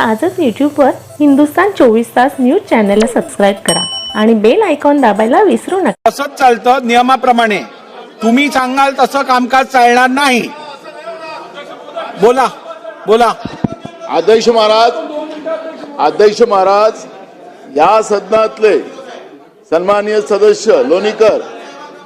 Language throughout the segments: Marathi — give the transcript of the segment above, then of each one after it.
आजच यूट्यूबवर हिंदुस्तान चोवीस तास न्यूज चॅनलला सबस्क्राईब करा आणि बेल आयकॉन दाबायला विसरू नका. तसंच चालतं नियमाप्रमाणे. तुम्ही सांगाल तसं कामकाज चालणार नाही. बोला बोला. अध्यक्ष महाराज अध्यक्ष महाराज या सदनातले सन्माननीय सदस्य लोणीकर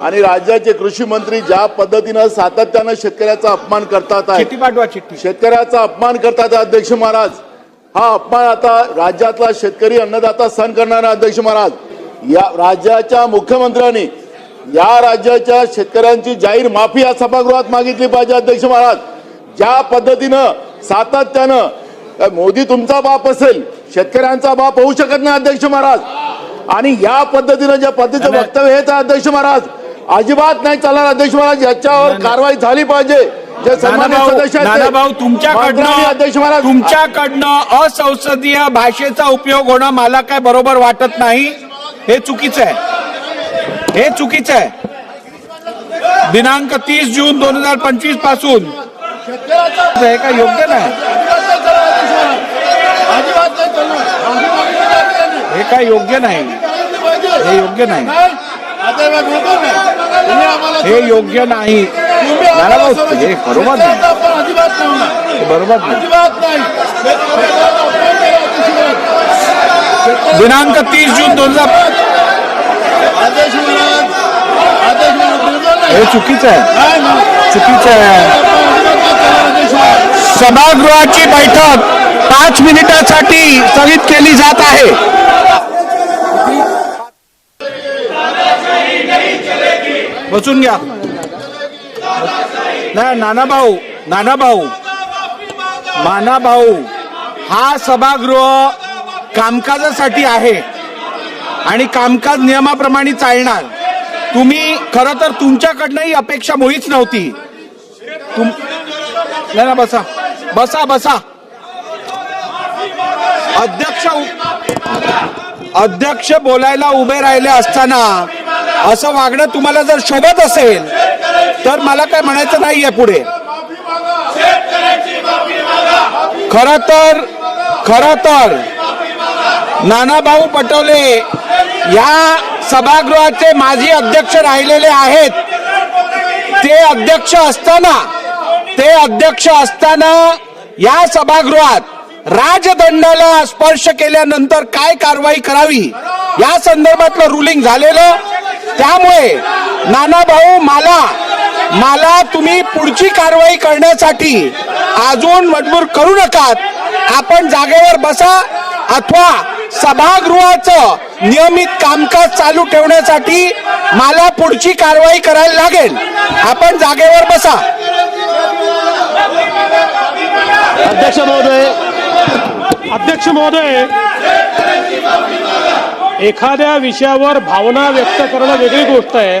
आणि राज्याचे कृषी मंत्री ज्या पद्धतीनं सातत्यानं शेतकऱ्याचा अपमान करतात शेतकऱ्याचा अपमान करतात अध्यक्ष महाराज. हा अपमान आता राज्यातला शेतकरी अन्नदाता सहन करणारा अध्यक्ष महाराज या राज्याच्या मुख्यमंत्र्यांनी या राज्याच्या शेतकऱ्यांची जाहीर माफी या सभागृहात मागितली पाहिजे अध्यक्ष महाराज ज्या पद्धतीनं सातत्यानं मोदी तुमचा बाप असेल शेतकऱ्यांचा बाप होऊ शकत नाही अध्यक्ष महाराज आणि या पद्धतीनं ज्या पद्धतीचं. वक्तव्य हेच अध्यक्ष महाराज अजिबात नाही चालणार अध्यक्ष महाराज याच्यावर. कारवाई झाली पाहिजे नानाभाऊ तुमच्याकडनं तुमच्याकडनं असंसदीय भाषेचा उपयोग होणं मला काय बरोबर वाटत नाही हे चुकीचं आहे. हे चुकीचं आहे. दिनांक तीस जून दोन हजार पंचवीसपासून. हे काय योग्य नाही. हे काय योग्य नाही. हे योग्य नाही. हे योग्य नाही. हे बरोबर नाही. बरोबर नाही. दिनांक तीस जून दोन हज़ार हे चुकीचं आहे. चुकीचं आहे. सभागृहाची बैठक पाच मिनिटासाठी स्थगित केली जात आहे. बसून घ्या. नाही नाना भाऊ नाना भाऊ नानाभाऊ. मानाभाऊ हा सभागृह कामकाजासाठी आहे आणि कामकाज नियमाप्रमाणे चालणार. तुम्ही खरं तर तुमच्याकडनं ही अपेक्षा मुळीच नव्हती. तुम नाही ना बसा. बसा बसा. अध्यक्ष अध्यक्ष बोलायला उभे राहिले असताना असं वागणं तुम्हाला जर शोभत असेल तर मला काय म्हणायचं नाहीये पुढे. खर तर खर तर नानाभाऊ पटोले या सभागृहाचे माजी अध्यक्ष राहिलेले आहेत. ते अध्यक्ष असताना ते अध्यक्ष असताना या सभागृहात राजदंडाला स्पर्श केल्यानंतर काय कारवाई करावी? या संदर्भातलं रुलिंग झालेलं. त्यामुळे नानाभाऊ मला मला तुम्ही पुढची कारवाई करण्यासाठी अजून मजबूर करू नकात. आपण जागेवर बसा अथवा सभागृहाचं नियमित कामकाज चालू ठेवण्यासाठी मला पुढची कारवाई करायला लागेल. आपण जागेवर बसा. अध्यक्ष महोदय अध्यक्ष महोदय एखाद्या विषयावर भावना व्यक्त करणं वेगळी गोष्ट आहे.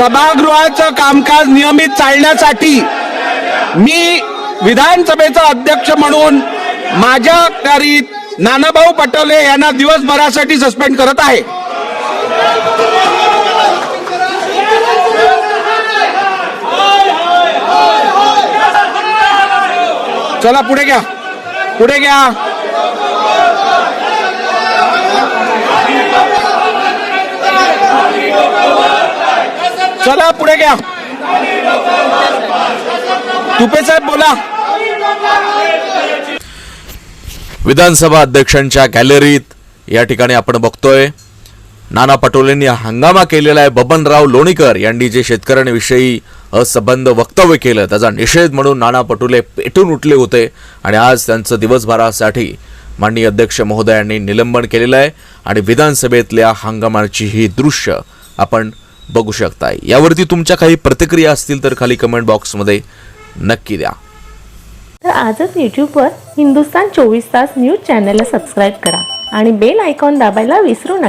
सभागृहाचं कामकाज नियमित चालण्यासाठी मी विधानसभेचा अध्यक्ष म्हणून माझ्या करीत नानाभाऊ पटोले यांना दिवसभरासाठी सस्पेंड करत आहे. चला पुढे घ्या. पुढे घ्या. चला पुढे घ्या. तुपे साहेब बोला. विधानसभा अध्यक्षांच्या गॅलरीत या ठिकाणी आपण बघतोय नाना पटोलेंनी हंगामा केलेला आहे. बबनराव लोणीकर यांनी जे शेतकऱ्यांविषयी असंबंध वक्तव्य केलं त्याचा निषेध म्हणून नाना पटोले पेटून उठले होते आणि आज त्यांचं दिवसभरासाठी माननीय अध्यक्ष महोदयांनी निलंबन केलेलं आहे आणि विधानसभेतल्या हंगामाची ही दृश्य आपण बघू शकताय. यावरती तुमच्या काही प्रतिक्रिया असतील तर खाली कमेंट बॉक्समध्ये नक्की द्या. तर आजच यूट्यूबवर हिंदुस्तान चोवीस तास न्यूज चॅनलला सबस्क्राईब करा आणि बेल आयकॉन दाबायला विसरू नका.